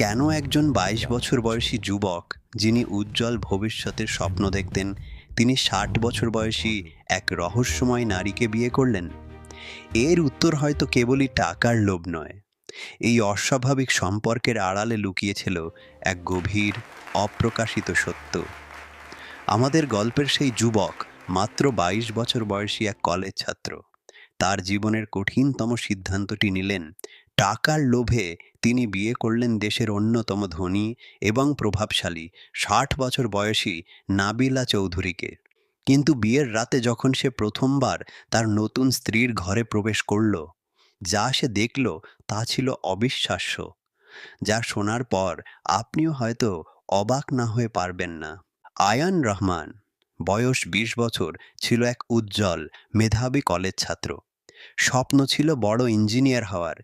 কেন একজন বাইশ বছর বয়সী যুবক, যিনি উজ্জ্বল ভবিষ্যতের স্বপ্ন দেখতেন, তিনি ষাট বছর বয়সী এক রহস্যময় নারীকে বিয়ে করলেন? এর উত্তর হয়তো কেবলই টাকার লোভ নয়। এই অস্বাভাবিক সম্পর্কের আড়ালে লুকিয়েছিল এক গভীর, অপ্রকাশিত সত্য। আমাদের গল্পের সেই যুবক মাত্র বাইশ বছর বয়সী এক কলেজ ছাত্র। তার জীবনের কঠিনতম সিদ্ধান্তটি নিলেন টাকার লোভে তিনি বিয়ে করলেন দেশের অন্যতম ধনী এবং প্রভাবশালী ষাট বছর বয়সী নাবিলা চৌধুরীকে। কিন্তু বিয়ের রাতে যখন সে প্রথমবার তার নতুন স্ত্রীর ঘরে প্রবেশ করল, যা সে দেখল তা ছিল অবিশ্বাস্য, যা শোনার পর আপনিও হয়তো অবাক না হয়ে পারবেন না। আয়ান রহমান, বয়স বিশ বছর, ছিল এক উজ্জ্বল মেধাবী কলেজ ছাত্র। স্বপ্ন ছিল বড় ইঞ্জিনিয়ার হওয়ার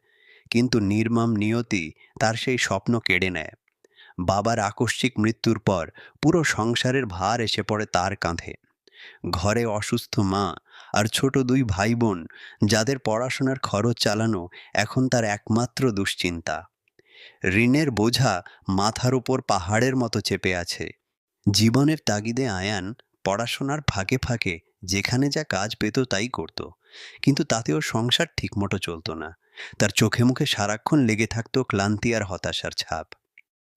কিন্তু নির্মম নিয়তি তার সেই স্বপ্ন কেড়ে নেয়। বাবার আকস্মিক মৃত্যুর পর পুরো সংসারের ভার এসে পড়ে তার কাঁধে। ঘরে অসুস্থ মা আর ছোট দুই ভাই বোন যাদের পড়াশোনার খরচ চালানো এখন তার একমাত্র দুশ্চিন্তা। ঋণের বোঝা মাথার উপর পাহাড়ের মতো চেপে আছে। জীবনের তাগিদে আয়ান পড়াশোনার ফাঁকে ফাঁকে যেখানে যা কাজ পেত তাই করত, কিন্তু তাতেও সংসার ঠিকমতো চলতো না। তার চোখে মুখে সারাক্ষণ লেগে থাকতো ক্লান্তি আর হতাশার ছাপ।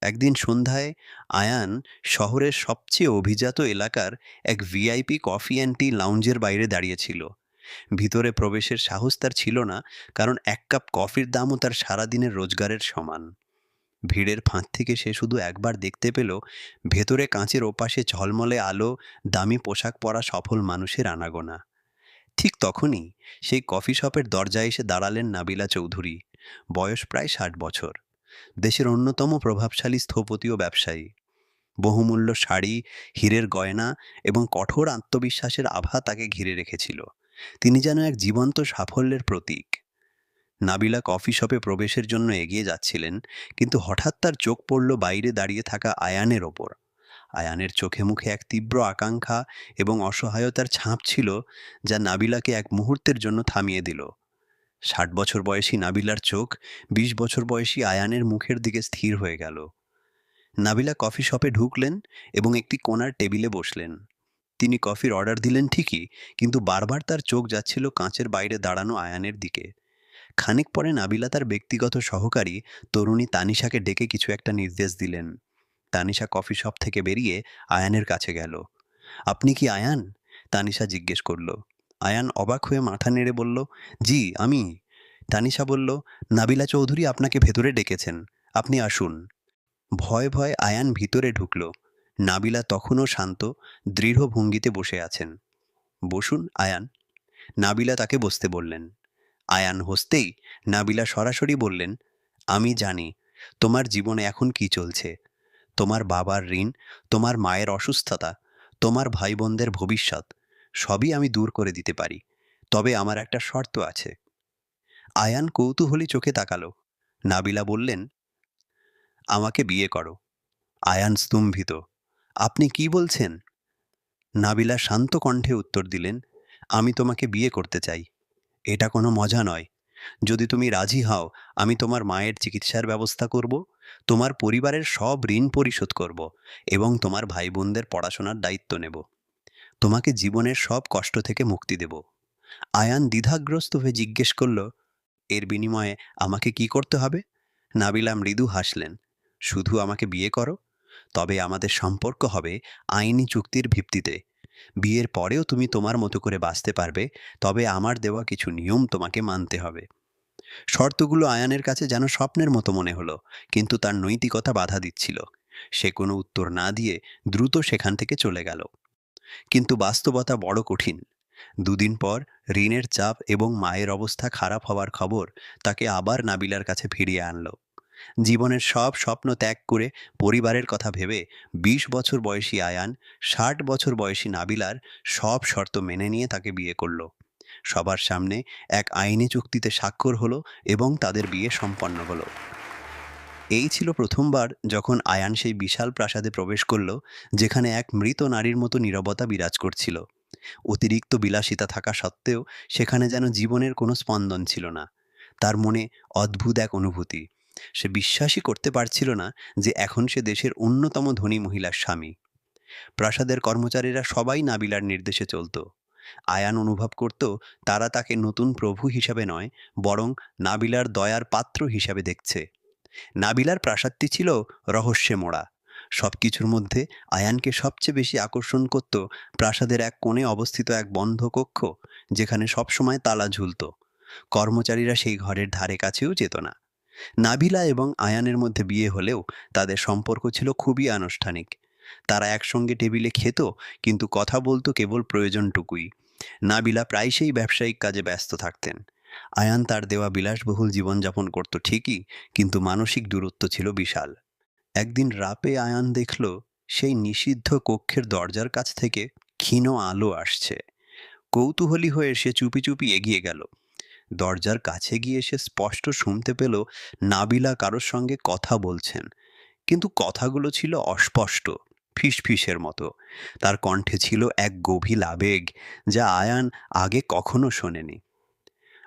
একদিন সন্ধ্যায় আয়ান শহরের সবচেয়ে অভিজাত এলাকার এক ভিআইপি কফি অ্যান্ড টি লাউঞ্জের বাইরে দাঁড়িয়েছিল। ভিতরে প্রবেশের সাহস তার ছিল না, কারণ এক কাপ কফির দামও তার সারাদিনের রোজগারের সমান। ভিড়ের ফাঁক থেকে সে শুধু একবার দেখতে পেল, ভেতরে কাঁচের ওপাশে ঝলমলে আলো, দামি পোশাক পরা সফল মানুষের আনাগোনা। ঠিক তখনই সেই কফি শপের দরজায় এসে দাঁড়ালেন নাবিলা চৌধুরী। বয়স প্রায় ষাট বছর। দেশের অন্যতম প্রভাবশালী স্থপতি ও ব্যবসায়ী। বহুমূল্য শাড়ি, হীরের গয়না এবং কঠোর আত্মবিশ্বাসের আভা তাকে ঘিরে রেখেছিল। তিনি যেন এক জীবন্ত সাফল্যের প্রতীক। নাবিলা কফি শপে প্রবেশের জন্য এগিয়ে যাচ্ছিলেন, কিন্তু হঠাৎ তার চোখ পড়ল বাইরে দাঁড়িয়ে থাকা আয়ানের ওপর। আয়ানের চোখে মুখে এক তীব্র আকাঙ্ক্ষা এবং অসহায়তার ছাপ ছিল যা নাবিলাকে এক মুহূর্তের জন্য থামিয়ে দিল। ষাট বছর বয়সী নাবিলার চোখ, বিশ বছর বয়সী আয়ানের মুখের দিকে স্থির হয়ে গেল। নাবিলা কফি শপে ঢুকলেন এবং একটি কোনার টেবিলে বসলেন। তিনি কফির অর্ডার দিলেন ঠিকই, কিন্তু বারবার তার চোখ যাচ্ছিল কাঁচের বাইরে দাঁড়ানো আয়ানের দিকে। খানিক পরে নাবিলা তার ব্যক্তিগত সহকারী তরুণী তানিশাকে ডেকে কিছু একটা নির্দেশ দিলেন। তানিশা কফি শপ থেকে বেরিয়ে আয়ানের কাছে গেল। আপনি কি আয়ান? তানিশা জিজ্ঞেস করল। আয়ান অবাক হয়ে মাথা নেড়ে বলল, জি, আমি। তানিশা বলল, নাবিলা চৌধুরী আপনাকে ভেতরে ডেকেছেন, আপনি আসুন। ভয় ভয় আয়ান ভিতরে ঢুকল। নাবিলা তখনও শান্ত, দৃঢ় ভঙ্গিতে বসে আছেন। বসুন, আয়ান। নাবিলা তাকে বসতে বললেন। আয়ান হসতেই নাবিলা সরাসরি বললেন, আমি জানি, তোমার জীবনে এখন কি চলছে? তোমার বাবার ঋণ, তোমার মায়ের অসুস্থতা, তোমার ভাই বোনদের ভবিষ্যৎ, সবই আমি দূর করে দিতে পারি। তবে আমার একটা শর্ত আছে। আয়ান কৌতূহলী চোখে তাকালো। নাবিলা বললেন, আমাকে বিয়ে করো। আয়ান স্তম্ভিত, আপনি কি বলছেন? নাবিলা শান্ত কণ্ঠে উত্তর দিলেন, আমি তোমাকে বিয়ে করতে চাই। এটা কোনো মজা নয়। যদি তুমি রাজি হও, আমি তোমার মায়ের চিকিৎসার ব্যবস্থা করব। তোমার পরিবারের সব ঋণ পরিশোধ করব এবং তোমার ভাই বোনদের পড়াশোনার দায়িত্ব নেব। তোমাকে জীবনের সব কষ্ট থেকে মুক্তি দেব। আয়ান দ্বিধাগ্রস্ত হয়ে জিজ্ঞেস করল, এর বিনিময়ে আমাকে কি করতে হবে? নাবিলা মৃদু হাসলেন, শুধু আমাকে বিয়ে করো, তবে আমাদের সম্পর্ক হবে আইনি চুক্তির ভিত্তিতে। বিয়ের পরেও তুমি তোমার মতো করে বাঁচতে পারবে, তবে আমার দেওয়া কিছু নিয়ম তোমাকে মানতে হবে। শর্তগুলো আয়ানের কাছে যেন স্বপ্নের মতো মনে হলো, কিন্তু তার নৈতিকতা বাধা দিচ্ছিল। সে কোনো উত্তর না দিয়ে দ্রুত সেখান থেকে চলে গেল। কিন্তু বাস্তবতা বড় কঠিন। দুদিন পর ঋণের চাপ এবং মায়ের অবস্থা খারাপ হওয়ার খবর তাকে আবার নাবিলার কাছে ফিরিয়ে আনলো। জীবনের সব স্বপ্ন ত্যাগ করে পরিবারের কথা ভেবে বিশ বছর বয়সী আয়ান, ষাট বছর বয়সী নাবিলার সব শর্ত মেনে নিয়ে তাকে বিয়ে করল। সবার সামনে এক আইনি চুক্তিতে স্বাক্ষর হলো এবং তাদের বিয়ে সম্পন্ন হলো। এই ছিল প্রথমবার যখন আয়ান সেই বিশাল প্রাসাদে প্রবেশ করল, যেখানে এক মৃত নারীর মতো নীরবতা বিরাজ করছিল। অতিরিক্ত বিলাসিতা থাকা সত্ত্বেও সেখানে যেন জীবনের কোনো স্পন্দন ছিল না। তার মনে অদ্ভুত এক অনুভূতি। সে বিশ্বাসই করতে পারছিল না যে এখন সে দেশের অন্যতম ধনী মহিলার স্বামী। প্রাসাদের কর্মচারীরা সবাই নাবিলার নির্দেশে চলত। আয়ান অনুভব করত তারা তাকে নতুন প্রভু হিসাবে নয়, বরং নাবিলার দয়ার পাত্র হিসাবে দেখছে। নাবিলার প্রাসাদটি ছিল রহস্যে মোড়া সব কিছুর মধ্যে আয়ানকে সবচেয়ে বেশি আকর্ষণ করত প্রাসাদের এক কোণে অবস্থিত এক বন্ধ কক্ষ, যেখানে সবসময় তালা ঝুলত। কর্মচারীরা সেই ঘরের ধারে কাছেও যেত না। নাবিলা এবং আয়ানের মধ্যে বিয়ে হলেও তাদের সম্পর্ক ছিল খুবই আনুষ্ঠানিক। তারা একসঙ্গে টেবিলে খেত, কিন্তু কথা বলতো কেবল প্রয়োজনটুকুই। নাবিলা প্রায়শই ব্যবসায়িক কাজে ব্যস্ত থাকতেন। আয়ান তার দেওয়া বিলাসবহুল জীবনযাপন করত ঠিকই, কিন্তু মানসিক দূরত্ব ছিল বিশাল। একদিন রাপে আয়ান দেখল, সেই নিষিদ্ধ কক্ষের দরজার কাছ থেকে ক্ষীণ আলো আসছে। কৌতূহলী হয়ে সে চুপি চুপি এগিয়ে গেল। দরজার কাছে গিয়ে সে স্পষ্ট শুনতে পেল, নাবিলা কারোর সঙ্গে কথা বলছেন। কিন্তু কথাগুলো ছিল অস্পষ্ট। ফিসফিসের মতো। তার কণ্ঠে ছিল এক গভীর আবেগ যা আয়ান আগে কখনো শোনেনি।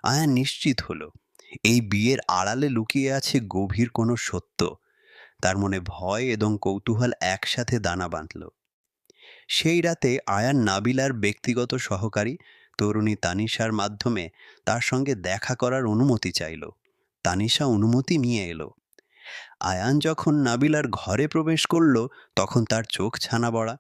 আয়ান নিশ্চিত হলো, এই বিয়ের আড়ালে লুকিয়ে আছে গভীর কোনো সত্য। তার মনে ভয় এবং কৌতূহল একসাথে দানা বাঁধল। সেই রাতে আয়ান নাবিলার ব্যক্তিগত সহকারী, তরুণী তানিশার মাধ্যমে তার সঙ্গে দেখা করার অনুমতি চাইল। তানিশা অনুমতি নিয়ে এলো। আয়ান যখন নাবিলার ঘরে প্রবেশ করল, তখন তার চোখ ছানা বড়া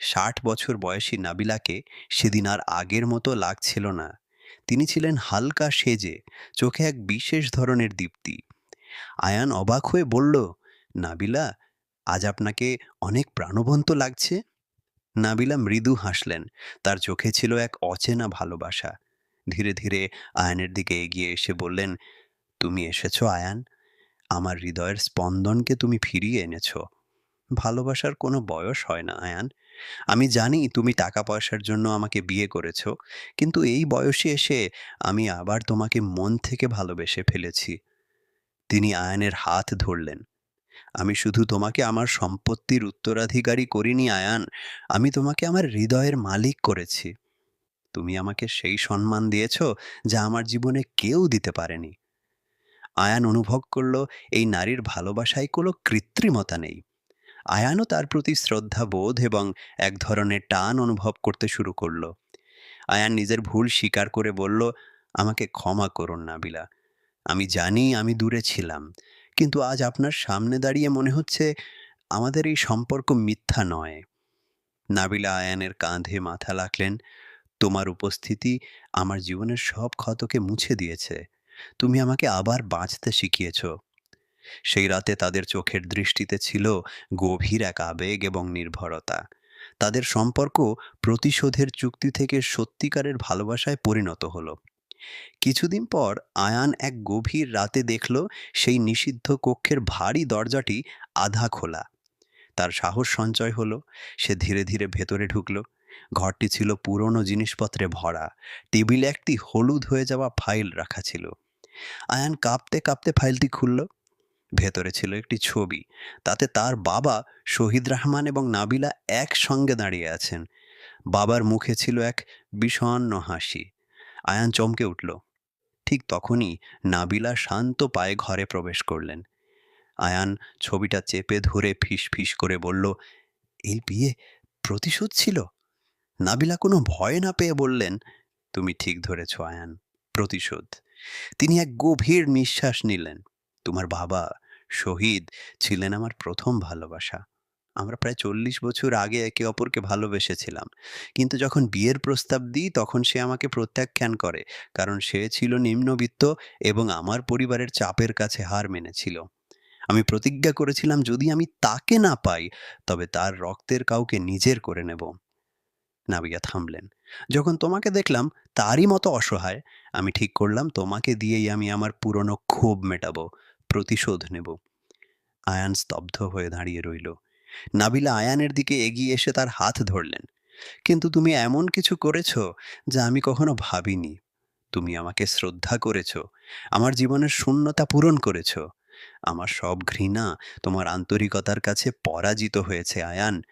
ষাট বছর বয়সী নাবিলাকে সেদিন আর আগের মতো লাগছিল না। তিনি ছিলেন হালকা সেজে, চোখে এক বিশেষ ধরনের দীপ্তি। আয়ান অবাক হয়ে বলল, নাবিলা, আজ আপনাকে অনেক প্রাণবন্ত লাগছে? নাবিলা মৃদু হাসলেন। তার চোখে ছিল এক অচেনা ভালোবাসা। ধীরে ধীরে আয়ানের দিকে এগিয়ে এসে বললেন, তুমি এসেছ, আয়ান? আমার হৃদয়ের স্পন্দনকে তুমি ফিরিয়ে এনেছো। ভালোবাসার কোনো বয়স হয় না, আয়ান। আমি জানি তুমি টাকা পয়সার জন্য আমাকে বিয়ে করেছ, কিন্তু এই বয়সে এসে আমি আবার তোমাকে মন থেকে ভালোবেসে ফেলেছি। তিনি আয়ানের হাত ধরলেন। আমি শুধু তোমাকে আমার সম্পত্তির উত্তরাধিকারী করিনি, আয়ান। আমি তোমাকে আমার হৃদয়ের মালিক করেছি। তুমি আমাকে সেই সম্মান দিয়েছ যা আমার জীবনে কেউ দিতে পারেনি। আয়ান অনুভব করল, এই নারীর ভালোবাসায় কোনো কৃত্রিমতা নেই। আয়ানও তার প্রতি শ্রদ্ধা বোধ এবং এক ধরনের টান অনুভব করতে শুরু করল। আয়ান নিজের ভুল স্বীকার করে বলল, আমাকে ক্ষমা করুন নাবিলা। আমি জানি আমি দূরে ছিলাম, কিন্তু আজ আপনার সামনে দাঁড়িয়ে মনে হচ্ছে আমাদের এই সম্পর্ক মিথ্যা নয়। নাবিলা আয়ানের কাঁধে মাথা রাখলেন, তোমার উপস্থিতি আমার জীবনের সব ক্ষতকে মুছে দিয়েছে। তুমি আমাকে আবার বাঁচতে শিখিয়েছ। সেই রাতে তাদের চোখের দৃষ্টিতে ছিল গভীর এক আবেগ এবং নির্ভরতা। তাদের সম্পর্ক প্রতিশোধের চুক্তি থেকে সত্যিকারের ভালোবাসায় পরিণত হলো। কিছুদিন পর আয়ান এক গভীর রাতে দেখল সেই নিষিদ্ধ কক্ষের ভারী দরজাটি আধা খোলা। তার সাহস সঞ্চয় হলো, সে ধীরে ধীরে ভেতরে ঢুকলো। ঘরটি ছিল পুরনো জিনিসপত্রে ভরা। টেবিলে একটি হলুদ হয়ে যাওয়া ফাইল রাখা ছিল। আয়ান কাঁপতে কাঁপতে ফাইলটি খুলল। ভেতরে ছিল একটি ছবি। তাতে তার বাবা শহীদ রহমান এবং নাবিলা একসঙ্গে দাঁড়িয়ে আছেন। বাবার মুখে ছিল এক বিষণ্ণ হাসি। আয়ান চমকে উঠল। ঠিক তখনই নাবিলা শান্ত পায়ে ঘরে প্রবেশ করলেন। আয়ান ছবিটা চেপে ধরে ফিস ফিস করে বলল, এই বিয়ে প্রতিশোধ ছিল? নাবিলা কোনো ভয় না পেয়ে বললেন, তুমি ঠিক ধরেছ আয়ান, প্রতিশোধ তিনি এক গভীর নিঃশ্বাস নিলেন। তোমার বাবা শহীদ ছিলেন আমার প্রথম ভালোবাসা। আমরা প্রায় চল্লিশ বছর আগে একে অপরকে ভালোবেসেছিলাম। কিন্তু যখন বিয়ের প্রস্তাব দিই, তখন সে আমাকে প্রত্যাখ্যান করে, কারণ সে ছিল নিম্নবিত্ত এবং আমার পরিবারের চাপের কাছে হার মেনেছিল। আমি প্রতিজ্ঞা করেছিলাম, যদি আমি তাকে না পাই, তবে তার রক্তের কাউকে নিজের করে নেব। নাবিয়া থামলেন। যখন তোমাকে দেখলাম তারই মতো অসহায়, আমি ঠিক করলাম তোমাকে দিয়েই আমি আমার পুরনো ক্ষোভ মেটাবো, প্রতিশোধ নেব। আয়ান স্তব্ধ হয়ে দাঁড়িয়ে রইল। নাবিলা আয়ানের দিকে এগিয়ে এসে তার হাত ধরলেন। কিন্তু তুমি এমন কিছু করেছ যা আমি কখনো ভাবিনি। তুমি আমাকে শ্রদ্ধা করেছ, আমার জীবনের শূন্যতা পূরণ করেছ। আমার সব ঘৃণা তোমার আন্তরিকতার কাছে পরাজিত হয়েছে, আয়ান।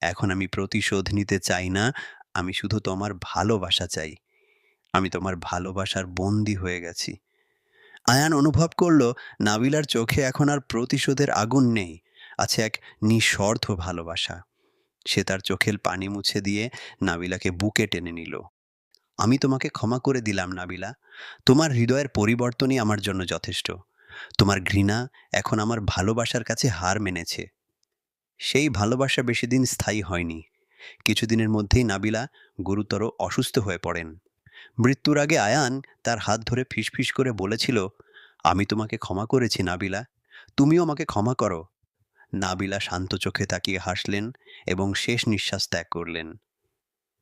এখন আমি প্রতিশোধ নিতে চাই না, আমি শুধু তোমার ভালোবাসা চাই। আমি তোমার ভালোবাসার বন্দি হয়ে গেছি। আয়ান অনুভব করল, নাবিলার চোখে এখন আর প্রতিশোধের আগুন নেই, আছে এক নিঃস্বার্থ ভালোবাসা। সে তার চোখের পানি মুছে দিয়ে নাবিলাকে বুকে টেনে নিল। আমি তোমাকে ক্ষমা করে দিলাম, নাবিলা। তোমার হৃদয়ের পরিবর্তনই আমার জন্য যথেষ্ট। তোমার ঘৃণা এখন আমার ভালোবাসার কাছে হার মেনেছে। সেই ভালোবাসা বেশি দিন স্থায়ী হয়নি। কিছুদিনের মধ্যেই নাবিলা গুরুতর অসুস্থ হয়ে পড়েন। মৃত্যুর আগে আয়ান তার হাত ধরে ফিসফিস করে বলেছিল, আমি তোমাকে ক্ষমা করেছি নাবিলা, তুমিও আমাকে ক্ষমা করো। নাবিলা শান্ত চোখে তাকিয়ে হাসলেন এবং শেষ নিঃশ্বাস ত্যাগ করলেন।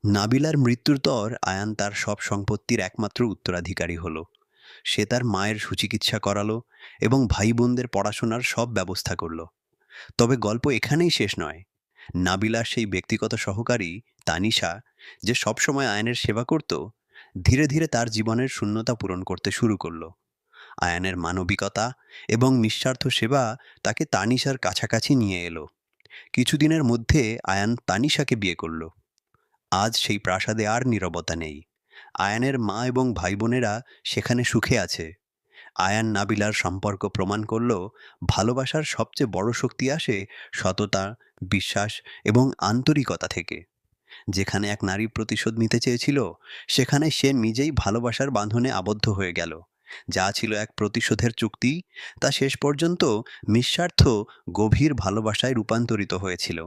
নাবিলার মৃত্যুর পর আয়ান তার সব সম্পত্তির একমাত্র উত্তরাধিকারী হলো। সে তার মায়ের সুচিকিৎসা করালো এবং ভাই বোনদের পড়াশোনার সব ব্যবস্থা করল। তবে গল্প এখানেই শেষ নয়। নাবিলার সেই ব্যক্তিগত সহকারী তানিশা যে সবসময় আয়নের সেবা করত, ধীরে ধীরে তার জীবনের শূন্যতা পূরণ করতে শুরু করল। আয়ানের মানবিকতা এবং নিঃস্বার্থ সেবা তাকে তানিশার কাছাকাছি নিয়ে এলো। কিছুদিনের মধ্যে আয়ান তানিশাকে বিয়ে করল। আজ সেই প্রাসাদে আর নীরবতা নেই। আয়ানের মা এবং ভাই বোনেরা সেখানে সুখে আছে। আয়ান নাবিলার সম্পর্ক প্রমাণ করল, ভালোবাসার সবচেয়ে বড় শক্তি আসে সততা, বিশ্বাস এবং আন্তরিকতা থেকে। যেখানে এক নারী প্রতিশোধ নিতে চেয়েছিল, সেখানে সে নিজেই ভালোবাসার বাঁধনে আবদ্ধ হয়ে গেল। যা ছিল এক প্রতিশোধের চুক্তি, তা শেষ পর্যন্ত নিঃস্বার্থ, গভীর ভালোবাসায় রূপান্তরিত হয়েছিল।